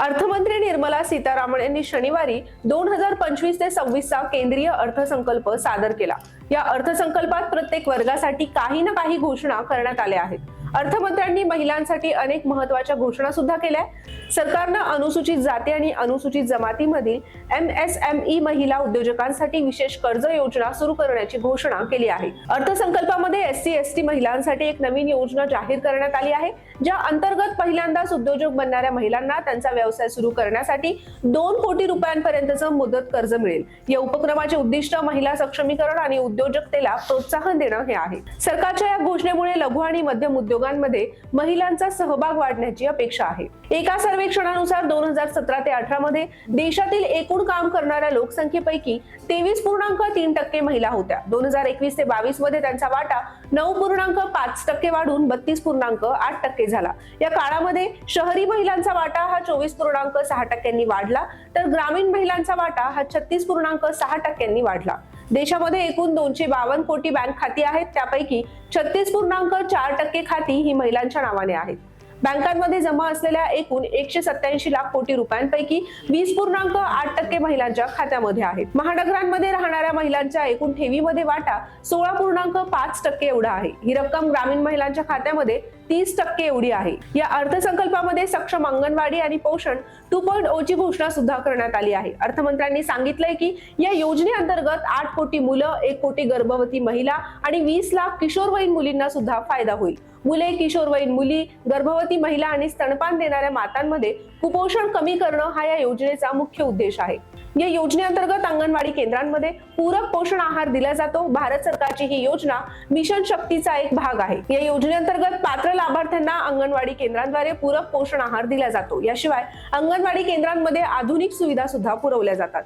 अर्थमंत्री सीतारामन यांनी शनिवारी दोन हजार पंचवीस ते सव्वीसचा केंद्रीय अर्थसंकल्प सादर केला. या अर्थसंकल्पात प्रत्येक वर्गासाठी काही ना काही घोषणा करण्यात आल्या आहेत. अर्थमंत्र्यांनी महिलांसाठी अनेक महत्त्वाच्या घोषणा सुद्धा केल्या सरकारनं अनुसूचित जाती आणि अनुसूचित जमातीमधील एम एस एम ई महिला उद्योजकांसाठी विशेष कर्ज योजना सुरू करण्याची घोषणा केली आहे. अर्थसंकल्पामध्ये एस सी एस टी महिलांसाठी एक नवीन योजना जाहीर करण्यात आली आहे ज्या अंतर्गत पहिल्यांदाच उद्योजक बनणाऱ्या महिलांना त्यांचा व्यवसाय सुरू करण्यासाठी दोन कोटी रुपयांपर्यंतचं मुदत कर्ज मिळेल. या उपक्रमाचे उद्दिष्ट महिला सक्षमीकरण आणि उद्योजकतेला प्रोत्साहन देणं हे आहे. सरकारच्या या घोषणेमुळे लघु आणि मध्यम उद्योगांमध्ये महिलांचा सहभाग वाढण्याची अपेक्षा आहे. एका सर्वेक्षणानुसार दोन हजार सतरा ते अठरा मध्ये देशातील एकूण काम करणाऱ्या लोकसंख्येपैकी तेवीस पूर्णांक तीन टक्के महिला होत्या. दोन हजार एकवीस ते बावीसमध्ये त्यांचा वाटा नऊ पूर्णांक पाच टक्के वाढून बत्तीस पूर्णांक आठ टक्के झाला. या काळामध्ये शहरी महिलांचा वाटा हा चोवीस पूर्णांक सहा टक्क्यांनी वाढला तर ग्रामीण महिलांचा वाटा हा छत्तीस पूर्णांक सहा टक्क्यांनी वाढला. देशामध्ये एकूण दोनशे बावन्न कोटी बँक खाती आहेत त्यापैकी छत्तीस पूर्णांक चार टक्के खाती ही महिलांच्या नावाने आहेत. बँकांमध्ये जमा असलेल्या एकूण एकशे सत्याऐंशी लाख कोटी रुपयांपैकी वीस पूर्णांक आठ टक्के महिलांच्या खात्यामध्ये आहेत. महानगरांमध्ये राहणाऱ्या महिलांच्या एकूण ठेवीमध्ये वाटा सोळा पूर्णांक पाच टक्के एवढा आहे. ही रक्कम ग्रामीण महिलांच्या खात्यामध्ये तीस टक्के एवढी आहे. या अर्थसंकल्पामध्ये सक्षम अंगणवाडी आणि पोषण टू पॉईंट ओ ची घोषणा सुद्धा करण्यात आली आहे. अर्थमंत्र्यांनी सांगितलंय की या योजनेअंतर्गत आठ कोटी मुलं एक कोटी गर्भवती महिला आणि वीस लाख किशोरवयीन मुलींना सुद्धा फायदा होईल. मुले किशोरवयीन मुली गर्भवती गर्भवती महिला आणि स्तनपान देणाऱ्या मातांमध्ये कुपोषण कमी करणं हा या योजनेचा मुख्य उद्देश आहे. या योजनेअंतर्गत अंगणवाडी केंद्रांमध्ये पूरक पोषण आहार दिला जातो. भारत सरकारची ही योजना मिशन शक्तीचा एक भाग आहे. या योजनेअंतर्गत पात्र लाभार्थ्यांना अंगणवाडी केंद्रांद्वारे पूरक पोषण आहार दिला जातो. याशिवाय अंगणवाडी केंद्रांमध्ये आधुनिक सुविधा सुद्धा पुरवल्या जातात.